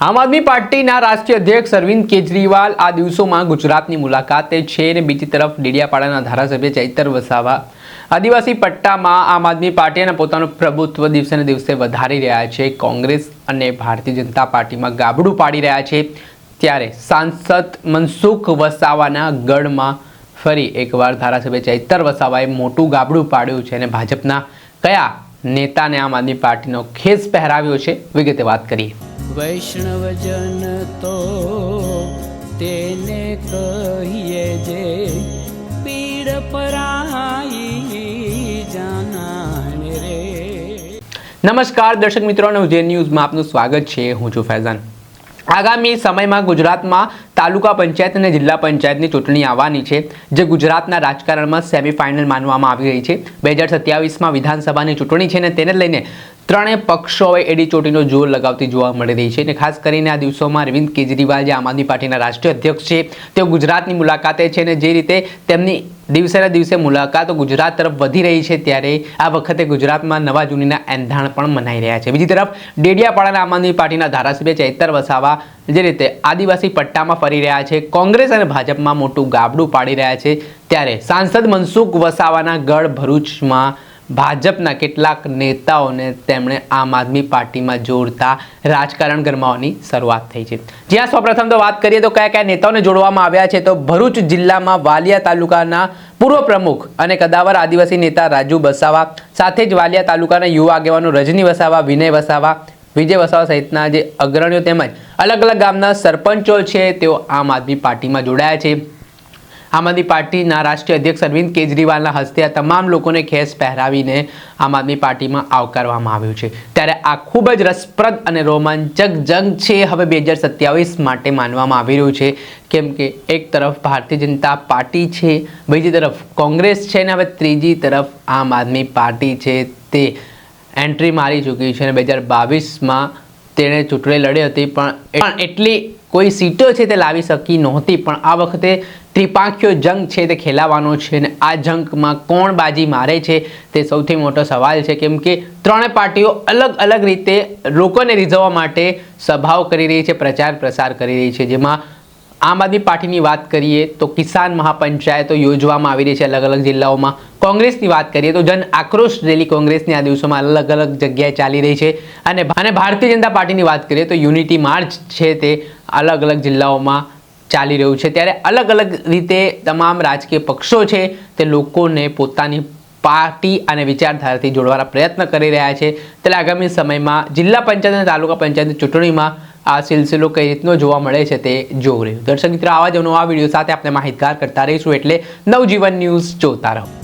આમ આદમી પાર્ટીના રાષ્ટ્રીય અધ્યક્ષ અરવિંદ કેજરીવાલ આ દિવસોમાં ગુજરાતની મુલાકાતે છે અને બીજી તરફ ડેડિયાપાડાના ધારાસભ્ય ચૈતર વસાવા. આદિવાસી પટ્ટામાં આમ આદમી પાર્ટી અને પોતાનું પ્રભુત્વ દિવસે ને દિવસે વધારી રહ્યા છે. કોંગ્રેસ અને ભારતીય જનતા પાર્ટીમાં ગાબડું પાડી રહ્યા છે. ત્યારે સાંસદ મનસુખ વસાવાના ગઢમાં ફરી એકવાર ધારાસભ્ય ચૈતર વસાવાએ મોટું ગાબડું પાડ્યું છે અને ભાજપના કયા નેતાને આમ આદમી પાર્ટીનો ખેસ પહેરાવ્યો છે? વિગતે વાત કરીએ. વૈષ્ણવજન તો તેને કહીએ જે પીડ પરાઈ જાણે રે. નમસ્કાર દર્શક મિત્રો ઉજ્જૈન ન્યૂઝમાં આપનું સ્વાગત છે. હું છું ફૈઝાન. આગામી સમયમાં ગુજરાતમાં તાલુકા પંચાયત અને જિલ્લા પંચાયતની ચૂંટણી આવવાની છે, જે ગુજરાતના રાજકારણમાં સેમીફાઇનલ માનવામાં આવી રહી છે. બે હજાર સત્યાવીસમાં વિધાનસભાની ચૂંટણી છે અને તેને લઈને ત્રણેય પક્ષોએ એડી ચોટીનો જોર લગાવતી જોવા મળી રહી છે અને ખાસ કરીને આ દિવસોમાં અરવિંદ કેજરીવાલ જે આમ આદમી પાર્ટીના રાષ્ટ્રીય અધ્યક્ષ છે, તેઓ ગુજરાતની મુલાકાતે છે અને જે રીતે તેમની દિવસેના દિવસે મુલાકાતો ગુજરાત તરફ વધી રહી છે ત્યારે આ વખતે ગુજરાતમાં નવા જૂનીના એંધાણ પણ મનાઈ રહ્યા છે. બીજી તરફ ડેડિયાપાડાના આમ આદમી પાર્ટીના ધારાસભ્ય ચૈતર વસાવા જે રીતે આદિવાસી પટ્ટામાં ફરી રહ્યા છે, કોંગ્રેસ અને ભાજપમાં મોટું ગાબડું પાડી રહ્યા છે, ત્યારે સાંસદ મનસુખ વસાવાના ગઢ ભરૂચમાં ભાજપના કેટલાક નેતાઓને તેમણે આમ આદમી પાર્ટીમાં જોડતા રાજકારણ ગરમાવાની શરૂઆત થઈ છે. જ્યાં સૌપ્રથમ તો વાત કરીએ તો કયા કયા નેતાઓને જોડવામાં આવ્યા છે તો ભરૂચ જિલ્લામાં વાલિયા તાલુકાના પૂર્વ પ્રમુખ અને કદાવર આદિવાસી નેતા રાજુ વસાવા સાથે જ વાલિયા તાલુકાના યુવા આગેવાનો રજની વસાવા, વિનય વસાવા, વિજય વસાવા સહિતના જે અગ્રણીઓ તેમજ અલગ અલગ ગામના સરપંચો છે, તેઓ આમ આદમી પાર્ટીમાં જોડાયા છે. આમ આદમી પાર્ટીના રાષ્ટ્રીય અધ્યક્ષ અરવિંદ કેજરીવાલના હસ્તે આ તમામ લોકોને ખેસ પહેરાવીને આમ આદમી પાર્ટીમાં આવકારવામાં આવ્યું છે. ત્યારે આ ખૂબ જ રસપ્રદ અને રોમાંચક જંગ છે હવે બે હજાર સત્યાવીસ માટે માનવામાં આવી રહ્યું છે. કેમ કે એક તરફ ભારતીય જનતા પાર્ટી છે, બીજી તરફ કોંગ્રેસ છે અને હવે ત્રીજી તરફ આમ આદમી પાર્ટી છે તે એન્ટ્રી મારી ચૂકી છે અને બે હજાર બાવીસમાં તેણે ચૂંટણી લડી હતી, પણ એટલી કોઈ સીટો છે તે લાવી શકી નહોતી. પણ આ વખતે ત્રિપાંખીઓ જંગ છે તે ખેલાવાનો છે અને આ જંગમાં કોણ બાજી મારે છે તે સૌથી મોટો સવાલ છે. કેમ કે ત્રણે પાર્ટીઓ અલગ અલગ રીતે લોકોને રીઝવવા માટે સભાઓ કરી રહી છે, પ્રચાર પ્રસાર કરી રહી છે. જેમાં આમ આદમી પાર્ટીની વાત કરીએ તો કિસાન મહાપંચાયતો યોજવામાં આવી રહી છે અલગ અલગ જિલ્લાઓમાં. કોંગ્રેસની વાત કરીએ તો જન આક્રોશ રેલી કોંગ્રેસની આ દિવસોમાં અલગ અલગ જગ્યાએ ચાલી રહી છે. અને અને ભારતીય જનતા પાર્ટીની વાત કરીએ તો યુનિટી માર્ચ છે તે અલગ અલગ જિલ્લાઓમાં ચાલી રહ્યું છે. ત્યારે અલગ અલગ રીતે તમામ રાજકીય પક્ષો છે તે લોકોને પોતાની પાર્ટી અને વિચારધારાથી જોડવાના પ્રયત્ન કરી રહ્યા છે. ત્યારે આગામી સમયમાં જિલ્લા પંચાયત અને તાલુકા પંચાયતની ચૂંટણીમાં આ સિલસિલો કઈ રીતનો જોવા મળે છે તે જોવું રહ્યું. દર્શક મિત્રો, આવા જ નવા વીડિયો સાથે આપણે માહિતગાર કરતા રહીશું. એટલે નવજીવન ન્યૂઝ જોતા રહો.